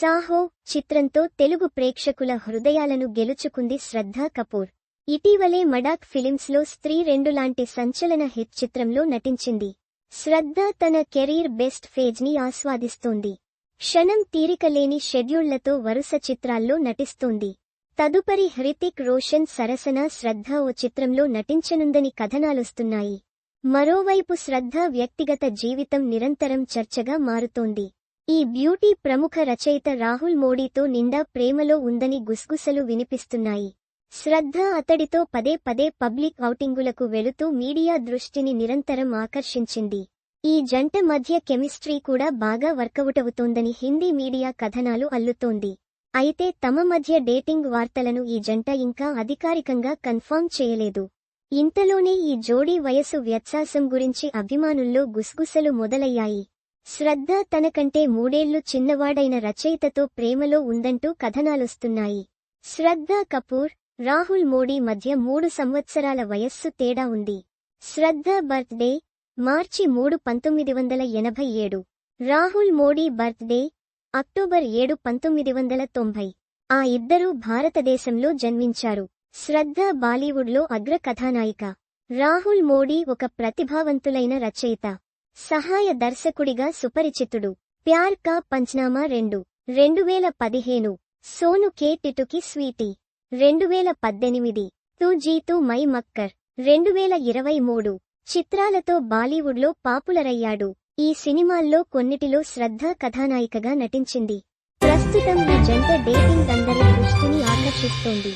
సాహో చిత్రంతో తెలుగు ప్రేక్షకుల హృదయాలను గెలుచుకుంది శ్రద్ధా కపూర్. ఇటీవలే మడాక్ ఫిలిమ్స్లో స్త్రీ రెండు లాంటి సంచలన హిట్ చిత్రంలో నటించింది. శ్రద్ధ తన కెరీర్ బెస్ట్ ఫేజ్ని ఆస్వాదిస్తోంది. క్షణం తీరికలేని షెడ్యూళ్ళతో వరుస చిత్రాల్లో నటిస్తోంది. తదుపరి హృతిక్ రోషన్ సరసన శ్రద్ధ ఓ చిత్రంలో నటించనుందని కథనాలొస్తున్నాయి. మరోవైపు శ్రద్ధ వ్యక్తిగత జీవితం నిరంతరం చర్చగా మారుతోంది. ఈ బ్యూటీ ప్రముఖ రచయిత రాహుల్ మోడీతో నిండా ప్రేమలో ఉందని గుసగుసలు వినిపిస్తున్నాయి. శ్రద్ధ అతడితో పదే పదే పబ్లిక్ ఔటింగులకు వెళుతూ మీడియా దృష్టిని నిరంతరం ఆకర్షించింది. ఈ జంట మధ్య కెమిస్ట్రీ కూడా బాగా వర్కవుటవుతోందని హిందీ మీడియా కథనాలు అల్లుతోంది. అయితే తమ మధ్య డేటింగ్ వార్తలను ఈ జంట ఇంకా అధికారికంగా కన్ఫర్మ్ చేయలేదు. ఇంతలోనే ఈ జోడీ వయసు వ్యత్యాసం గురించి అభిమానుల్లో గుసగుసలు మొదలయ్యాయి. శ్రద్ధ తనకంటే మూడేళ్ళు చిన్నవాడైన రచయితతో ప్రేమలో ఉందంటూ కథనాలొస్తున్నాయి. శ్రద్ధ కపూర్ రాహుల్ మోడీ మధ్య మూడు సంవత్సరాల వయస్సు తేడా ఉంది. శ్రద్ధ బర్త్డే మార్చి మూడు పంతొమ్మిది వందల ఎనభై ఏడు. రాహుల్ మోడీ బర్త్డే అక్టోబర్ ఏడు పంతొమ్మిది వందల తొంభై. ఆ ఇద్దరూ భారతదేశంలో జన్మించారు. శ్రద్ధ బాలీవుడ్లో అగ్ర కథానాయిక రాహుల్ మోడీ ఒక ప్రతిభావంతులైన రచయిత. సహాయ దర్శకుడిగా సుపరిచితుడు. ప్యార్ కా పంచ్నామా రెండు. రెండు వేల పదిహేను సోను కే టిటుకి స్వీటీ. రెండు వేల పద్దెనిమిది తూ జీతూ మై మక్కర్. రెండు వేల ఇరవై మూడు చిత్రాలతో బాలీవుడ్లో పాపులరయ్యాడు. ఈ సినిమాల్లో కొన్నిటిలో శ్రద్ధ కథానాయికగా నటించింది. ప్రస్తుతం ఈ జంట డేటింగ్ అందరి దృష్టిని ఆకర్షిస్తోంది.